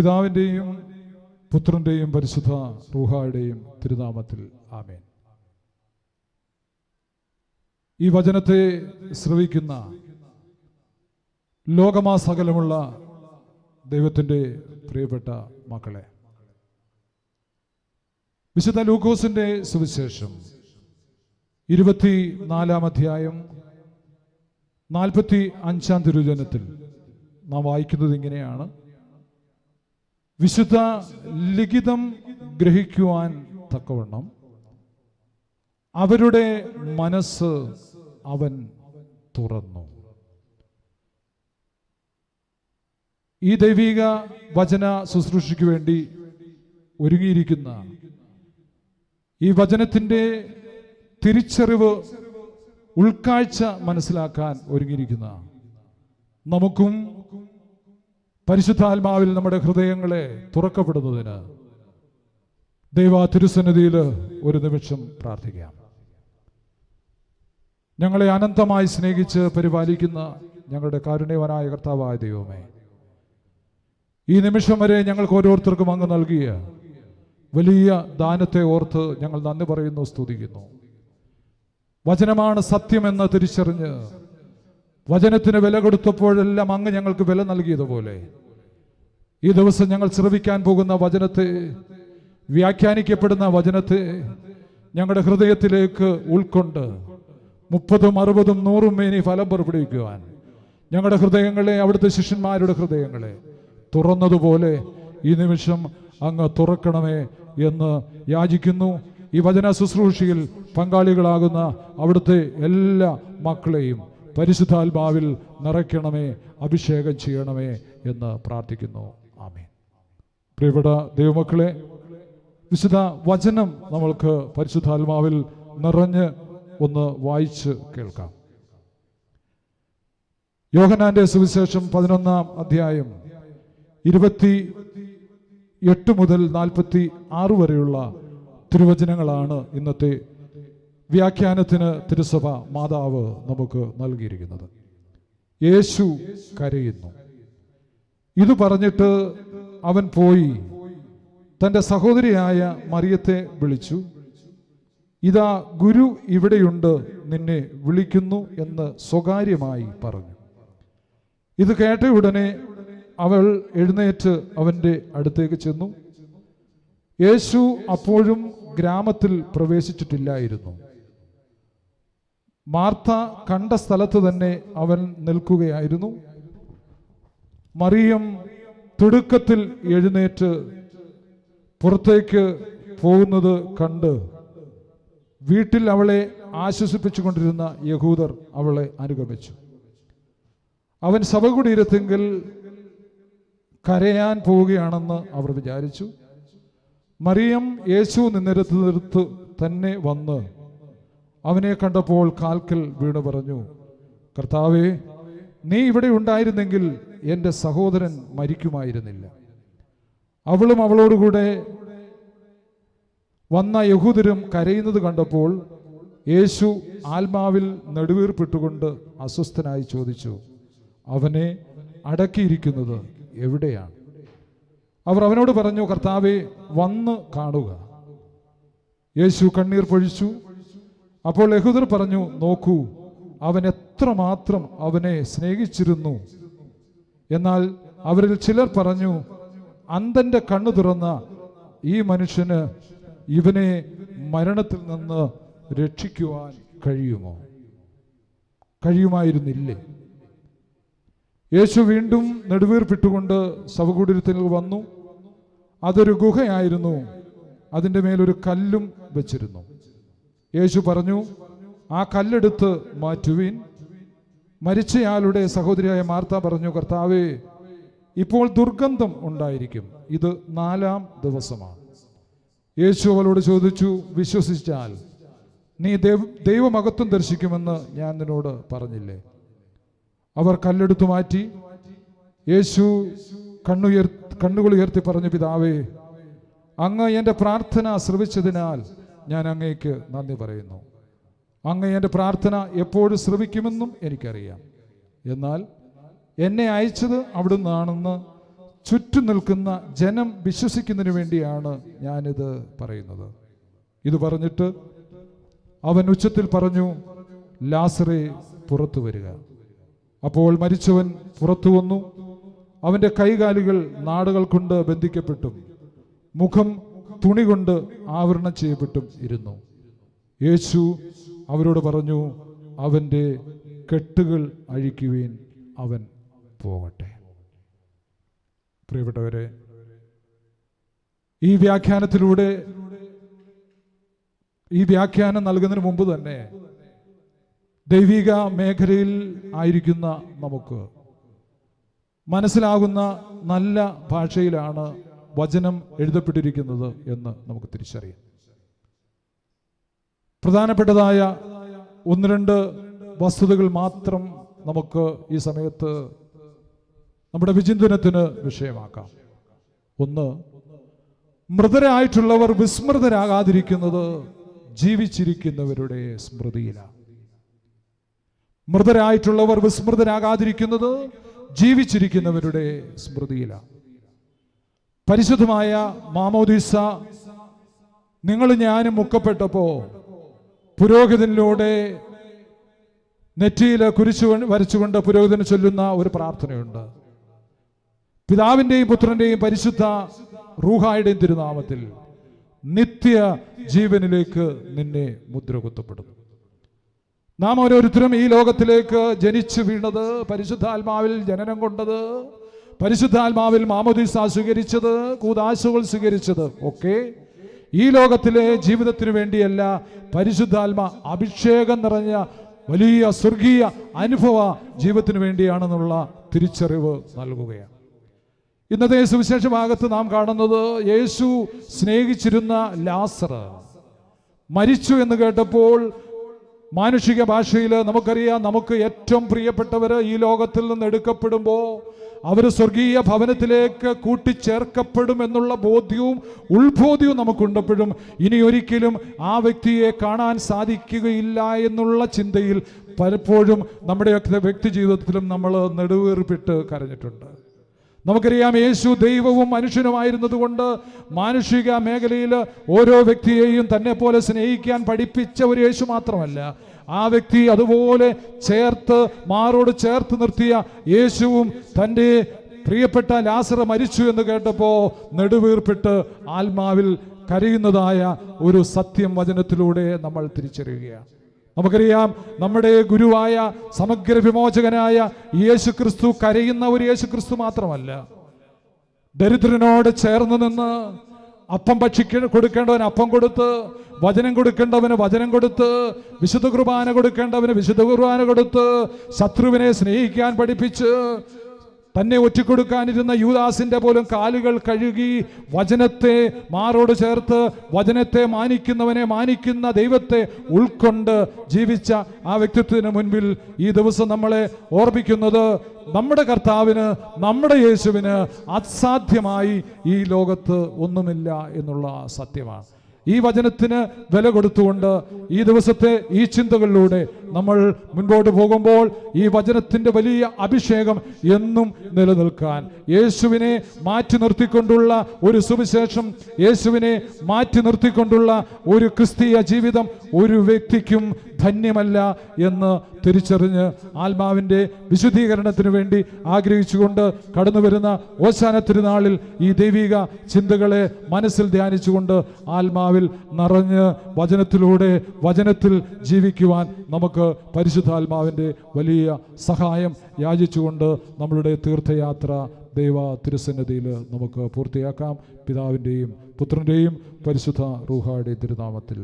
പിതാവിന്റെയും പുത്രന്റെയും പരിശുദ്ധ റൂഹായുടെയും തിരുനാമത്തിൽ ആമേൻ. ഈ വചനത്തെ ശ്രവിക്കുന്ന ലോകമാസകലമുള്ള ദൈവത്തിന്റെ പ്രിയപ്പെട്ട മക്കളെ വിശുദ്ധ ലൂക്കോസിന്റെ സുവിശേഷം ഇരുപത്തി നാലാം അധ്യായം നാൽപ്പത്തി അഞ്ചാം തിരുജനത്തിൽ നാം വായിക്കുന്നത് ഇങ്ങനെയാണ്. വിശുദ്ധ ലിഖിതം ഗ്രഹിക്കുവാൻ തക്കവണ്ണം. അവരുടെ മനസ്സ് അവൻ തുറന്നു. ഈ ദൈവിക വചന ശുശ്രൂഷയ്ക്ക് വേണ്ടി ഒരുങ്ങിയിരിക്കുന്ന ഈ വചനത്തിന്റെ തിരിച്ചറിവ് ഉൾക്കാഴ്ച മനസ്സിലാക്കാൻ ഒരുങ്ങിയിരിക്കുന്ന നമുക്കും പരിശുദ്ധാത്മാവിൽ നമ്മുടെ ഹൃദയങ്ങളെ തുറക്കപ്പെടുന്നതിന് ദൈവ തിരുസന്നിധിയിൽ ഒരു നിമിഷം പ്രാർത്ഥിക്കാം. ഞങ്ങളെ അനന്തമായി സ്നേഹിച്ച് പരിപാലിക്കുന്ന ഞങ്ങളുടെ കാരുണ്യവനായ കർത്താവായ ദൈവമേ ഈ നിമിഷം വരെ ഞങ്ങൾക്ക് ഓരോരുത്തർക്കും അങ്ങ് നൽകിയ വലിയ ദാനത്തെ ഓർത്ത് ഞങ്ങൾ നന്ദി പറയുന്നു സ്തുതിക്കുന്നു. വചനമാണ് സത്യമെന്ന് തിരിച്ചറിഞ്ഞ് വചനത്തിന് വില കൊടുത്തപ്പോഴെല്ലാം അങ്ങ് ഞങ്ങൾക്ക് വില നൽകിയതുപോലെ. ഈ ദിവസം ഞങ്ങൾ ശ്രവിക്കാൻ പോകുന്ന വചനത്തെ വ്യാഖ്യാനിക്കപ്പെടുന്ന വചനത്തെ ഞങ്ങളുടെ ഹൃദയത്തിലേക്ക് ഉൾക്കൊണ്ട് മുപ്പതും അറുപതും നൂറും മേനി ഫലം പുറപ്പെടുവിക്കുവാൻ. ഞങ്ങളുടെ ഹൃദയങ്ങളെ അവിടുത്തെ ശിഷ്യന്മാരുടെ ഹൃദയങ്ങളെ തുറന്നതുപോലെ ഈ നിമിഷം അങ്ങ് തുറക്കണമേ എന്ന് യാചിക്കുന്നു. ഈ വചന ശുശ്രൂഷയിൽ പങ്കാളികളാകുന്ന അവിടുത്തെ എല്ലാ മക്കളെയും പരിശുദ്ധാത്മാവിൽ നിറയ്ക്കണമേ അഭിഷേകം ചെയ്യണമേ എന്ന് പ്രാർത്ഥിക്കുന്നു. ആമേ പ്രിയപ്പെട്ട ദൈവമക്കളെ വിശുദ്ധ വചനം നമ്മൾക്ക് പരിശുദ്ധാത്മാവിൽ നിറഞ്ഞ് ഒന്ന് വായിച്ച് കേൾക്കാം. യോഹനാന്റെ സുവിശേഷം പതിനൊന്നാം അധ്യായം ഇരുപത്തി എട്ട് മുതൽ നാൽപ്പത്തി ആറ് വരെയുള്ള തിരുവചനങ്ങളാണ് ഇന്നത്തെ വ്യാഖ്യാനത്തിന് തിരുസഭ മാതാവ് നമുക്ക് നൽകിയിരിക്കുന്നത്. യേശു കരയുന്നു. ഇത് പറഞ്ഞിട്ട് അവൻ പോയി. തന്റെ സഹോദരിയായ മറിയത്തെ വിളിച്ചു. ഇതാ ഗുരു ഇവിടെയുണ്ട് നിന്നെ വിളിക്കുന്നു എന്ന് സ്വകാര്യമായി പറഞ്ഞു. ഇത് കേട്ട ഉടനെ അവൾ എഴുന്നേറ്റ് അവന്റെ അടുത്തേക്ക് ചെന്നു. യേശു അപ്പോഴും ഗ്രാമത്തിൽ പ്രവേശിച്ചിട്ടില്ലായിരുന്നു. മാർത്ത കണ്ട സ്ഥലത്ത് തന്നെ അവൻ നിൽക്കുകയായിരുന്നു. മറിയം തിടുക്കത്തിൽ എഴുന്നേറ്റ് പുറത്തേക്ക് പോകുന്നത് കണ്ട് വീട്ടിൽ അവളെ ആശ്വസിപ്പിച്ചുകൊണ്ടിരുന്ന യഹൂദർ അവളെ അനുഗമിച്ചു. അവൻ ശവകുടീരത്തെങ്കിൽ കരയാൻ പോവുകയാണെന്ന് അവർ വിചാരിച്ചു. മറിയം യേശു നിന്നിടത്ത് തന്നെ വന്ന് അവനെ കണ്ടപ്പോൾ കാൽക്കൽ വീണു പറഞ്ഞു കർത്താവേ നീ ഇവിടെ ഉണ്ടായിരുന്നെങ്കിൽ എന്റെ സഹോദരൻ മരിക്കുമായിരുന്നില്ല. അവളും അവളോടുകൂടെ വന്ന യഹൂദരും കരയുന്നത് കണ്ടപ്പോൾ യേശു ആത്മാവിൽ നെടുവീർപ്പിട്ടുകൊണ്ട് അസ്വസ്ഥനായി ചോദിച്ചു അവനെ അടക്കിയിരിക്കുന്നത് എവിടെയാണ്? അവർ അവനോട് പറഞ്ഞു കർത്താവെ വന്ന് കാണുക. യേശു കണ്ണീർ പൊഴിച്ചു അപ്പോൾ യഹൂദർ പറഞ്ഞു നോക്കൂ അവൻ എത്രമാത്രം അവനെ സ്നേഹിച്ചിരുന്നു. എന്നാൽ അവരിൽ ചിലർ പറഞ്ഞു അന്തന്റെ കണ്ണു തുറന്ന ഈ മനുഷ്യന് ഇവനെ മരണത്തിൽ നിന്ന് രക്ഷിക്കുവാൻ കഴിയുമോ? കഴിയുമായിരുന്നില്ലേ? യേശു വീണ്ടും നെടുവീർപ്പിട്ടുകൊണ്ട് ശവകുടീരത്തിൽ വന്നു. അതൊരു ഗുഹയായിരുന്നു. അതിന്റെ മേലൊരു കല്ലും വെച്ചിരുന്നു. യേശു പറഞ്ഞു ആ കല്ലെടുത്ത് മാറ്റുവിൻ. മരിച്ചയാളുടെ സഹോദരിയായ മാർത്ത പറഞ്ഞു കർത്താവേ ഇപ്പോൾ ദുർഗന്ധം ഉണ്ടായിരിക്കും. ഇത് നാലാം ദിവസമാണ്. യേശു അവളോട് ചോദിച്ചു വിശ്വസിച്ചാൽ നീ ദൈവ ദൈവമകത്വം ദർശിക്കുമെന്ന് ഞാൻ നിന്നോട് പറഞ്ഞില്ലേ? അവർ കല്ലെടുത്തു മാറ്റി. യേശു കണ്ണുയർ കണ്ണുകൾ ഉയർത്തി പറഞ്ഞു പിതാവേ അങ്ങ് എന്റെ പ്രാർത്ഥന ശ്രവിച്ചതിനാൽ ഞാൻ അങ്ങേക്ക് നന്ദി പറയുന്നു. അങ്ങ് എന്റെ പ്രാർത്ഥന എപ്പോഴും ശ്രമിക്കുമെന്നും എനിക്കറിയാം. എന്നാൽ എന്നെ അയച്ചത് അവിടുന്നാണെന്ന് ചുറ്റും നിൽക്കുന്ന ജനം വിശ്വസിക്കുന്നതിന് വേണ്ടിയാണ് ഞാനിത് പറയുന്നത്. ഇത് പറഞ്ഞിട്ട് അവൻ ഉച്ചത്തിൽ പറഞ്ഞു ലാസറെ പുറത്തു വരിക. അപ്പോൾ മരിച്ചവൻ പുറത്തു വന്നു. അവന്റെ കൈകാലുകൾ നാടുകൾ കൊണ്ട് ബന്ധിക്കപ്പെട്ടും. മുഖം തുണി കൊണ്ട് ആവരണം ചെയ്യപ്പെട്ടും ഇരുന്നു. യേശു അവരോട് പറഞ്ഞു അവന്റെ കെട്ടുകൾ അഴിക്കുവേൻ അവൻ പോകട്ടെ. പ്രിയപ്പെട്ടവരെ ഈ വ്യാഖ്യാനത്തിലൂടെ ഈ വ്യാഖ്യാനം നൽകുന്നതിന് മുമ്പ് തന്നെ ദൈവിക മേഖലയിൽ ആയിരിക്കുന്ന നമുക്ക് മനസ്സിലാകുന്ന നല്ല ഭാഷയിലാണ് വചനം എഴുതപ്പെട്ടിരിക്കുന്നത് എന്ന് നമുക്ക് തിരിച്ചറിയാം. പ്രധാനപ്പെട്ടതായ ഒന്ന് രണ്ട് വസ്തുതകൾ മാത്രം നമുക്ക് ഈ സമയത്ത് നമ്മുടെ വിചിന്തനത്തിന് വിഷയമാക്കാം. ഒന്ന് മൃതരായിട്ടുള്ളവർ വിസ്മൃതരാകാതിരിക്കുന്നത് ജീവിച്ചിരിക്കുന്നവരുടെ സ്മൃതിയിലാണ്. മൃതരായിട്ടുള്ളവർ വിസ്മൃതരാകാതിരിക്കുന്നത് ജീവിച്ചിരിക്കുന്നവരുടെ സ്മൃതിയിലാണ്. പരിശുദ്ധമായ മാമോദിസ നിങ്ങൾ ഞാനും മുക്കപ്പെട്ടപ്പോ പുരോഹിതനിലൂടെ നെറ്റിയിൽ കുരിച്ചു വരച്ചുകൊണ്ട് പുരോഹിതന് ചൊല്ലുന്ന ഒരു പ്രാർത്ഥനയുണ്ട്. പിതാവിന്റെയും പുത്രന്റെയും പരിശുദ്ധ റൂഹായുടെയും തിരുനാമത്തിൽ നിത്യ ജീവനിലേക്ക് നിന്നെ മുദ്ര കുത്തപ്പെടുന്നു നാം ഓരോരുത്തരും ഈ ലോകത്തിലേക്ക് ജനിച്ചു വീണത് പരിശുദ്ധാത്മാവിൽ ജനനം കൊണ്ടത് പരിശുദ്ധാത്മാവിൽ മാമോദീസ സ്വീകരിച്ചത് കൂതാശകൾ സ്വീകരിച്ചത്. ഒക്കെ ഈ ലോകത്തിലെ ജീവിതത്തിനു വേണ്ടിയല്ല പരിശുദ്ധാത്മ അഭിഷേകം നിറഞ്ഞ വലിയ സ്വർഗീയ അനുഭവ ജീവിതത്തിന് വേണ്ടിയാണെന്നുള്ള തിരിച്ചറിവ് നൽകുകയാണ്. ഇന്നത്തെ സുവിശേഷ ഭാഗത്ത് നാം കാണുന്നത് യേശു സ്നേഹിച്ചിരുന്ന ലാസർ. മരിച്ചു എന്ന് കേട്ടപ്പോൾ മാനുഷിക ഭാഷയിൽ നമുക്കറിയാം നമുക്ക് ഏറ്റവും പ്രിയപ്പെട്ടവർ ഈ ലോകത്തിൽ നിന്ന് എടുക്കപ്പെടുമ്പോൾ അവർ സ്വർഗീയ ഭവനത്തിലേക്ക് കൂട്ടിച്ചേർക്കപ്പെടും എന്നുള്ള ബോധ്യവും ഉൾബോധ്യവും നമുക്കുണ്ടപ്പോഴും. ഇനി ഒരിക്കലും ആ വ്യക്തിയെ കാണാൻ സാധിക്കുകയില്ല എന്നുള്ള ചിന്തയിൽ പലപ്പോഴും നമ്മുടെയൊക്കെ വ്യക്തി ജീവിതത്തിലും നമ്മൾ നെടുവേർപ്പിട്ട് കരഞ്ഞിട്ടുണ്ട്. നമുക്കറിയാം യേശു ദൈവവും മനുഷ്യനുമായിരുന്നതുകൊണ്ട് മാനുഷിക മേഖലയിൽ ഓരോ വ്യക്തിയെയും തന്നെ പോലെ സ്നേഹിക്കാൻ പഠിപ്പിച്ച ഒരു യേശു മാത്രമല്ല ആ വ്യക്തി അതുപോലെ ചേർത്ത് മാറോട് ചേർത്ത് നിർത്തിയ യേശുവും തന്റെ പ്രിയപ്പെട്ട ലാസറ മരിച്ചു എന്ന് കേട്ടപ്പോൾ നെടുവീർപ്പിട്ട് ആത്മാവിൽ കരയുന്നതായ ഒരു സത്യം വചനത്തിലൂടെ നമ്മൾ തിരിച്ചറിയുകയാണ്. നമുക്കറിയാം നമ്മുടെ ഗുരുവായ സമഗ്ര വിമോചകനായ യേശു ക്രിസ്തു കരയുന്ന ഒരു യേശു ക്രിസ്തു മാത്രമല്ല. ദരിദ്രനോട് ചേർന്ന് നിന്ന് അപ്പം ഭക്ഷിക്ക കൊടുക്കേണ്ടവന് അപ്പം കൊടുത്ത് വചനം കൊടുക്കേണ്ടവന് വചനം കൊടുത്ത് വിശുദ്ധ കുർബാന കൊടുക്കേണ്ടവന് വിശുദ്ധ കുർബാന കൊടുത്ത് ശത്രുവിനെ സ്നേഹിക്കാൻ പഠിപ്പിച്ച് തന്നെ ഒറ്റിക്കൊടുക്കാനിരുന്ന യൂദാസിന്റെ പോലും കാലുകൾ കഴുകി വചനത്തെ മാറോട് ചേർത്ത് വചനത്തെ മാനിക്കുന്നവനെ മാനിക്കുന്ന ദൈവത്തെ ഉൾക്കൊണ്ട് ജീവിച്ച ആ വ്യക്തിത്വത്തിന് മുൻപിൽ ഈ ദിവസം നമ്മളെ ഓർമ്മിക്കുന്നത് നമ്മുടെ കർത്താവിന് നമ്മുടെ യേശുവിന് അസാധ്യമായി ഈ ലോകത്ത് ഒന്നുമില്ല എന്നുള്ള സത്യമാണ്. ഈ വചനത്തിന് വില കൊടുത്തുകൊണ്ട് ഈ ദിവസത്തെ ഈ ചിന്തകളിലൂടെ നമ്മൾ മുൻപോട്ട് പോകുമ്പോൾ ഈ വചനത്തിന്റെ വലിയ അഭിഷേകം എന്നും നിലനിൽക്കാൻ. യേശുവിനെ മാറ്റി നിർത്തിക്കൊണ്ടുള്ള ഒരു സുവിശേഷം യേശുവിനെ മാറ്റി നിർത്തിക്കൊണ്ടുള്ള ഒരു ക്രിസ്തീയ ജീവിതം ഒരു വ്യക്തിക്കും ധന്യമല്ല എന്ന് തിരിച്ചറിഞ്ഞ് ആത്മാവിന്റെ വിശുദ്ധീകരണത്തിന് വേണ്ടി ആഗ്രഹിച്ചുകൊണ്ട് കടന്നു വരുന്ന ഓശാന തിരുനാളിൽ ഈ ദൈവിക ചിന്തകളെ മനസ്സിൽ ധ്യാനിച്ചുകൊണ്ട് ആത്മാവിൽ നിറഞ്ഞ് വചനത്തിലൂടെ വചനത്തിൽ ജീവിക്കുവാൻ നമുക്ക് പരിശുദ്ധാത്മാവിന്റെ വലിയ സഹായം യാചിച്ചുകൊണ്ട് നമ്മളുടെ തീർത്ഥയാത്ര ദൈവ തിരുസന്നിധിയിൽ നമുക്ക് പൂർത്തിയാക്കാം. പിതാവിന്റെയും പുത്രന്റെയും പരിശുദ്ധ റൂഹായുടെ തിരുനാമത്തിൽ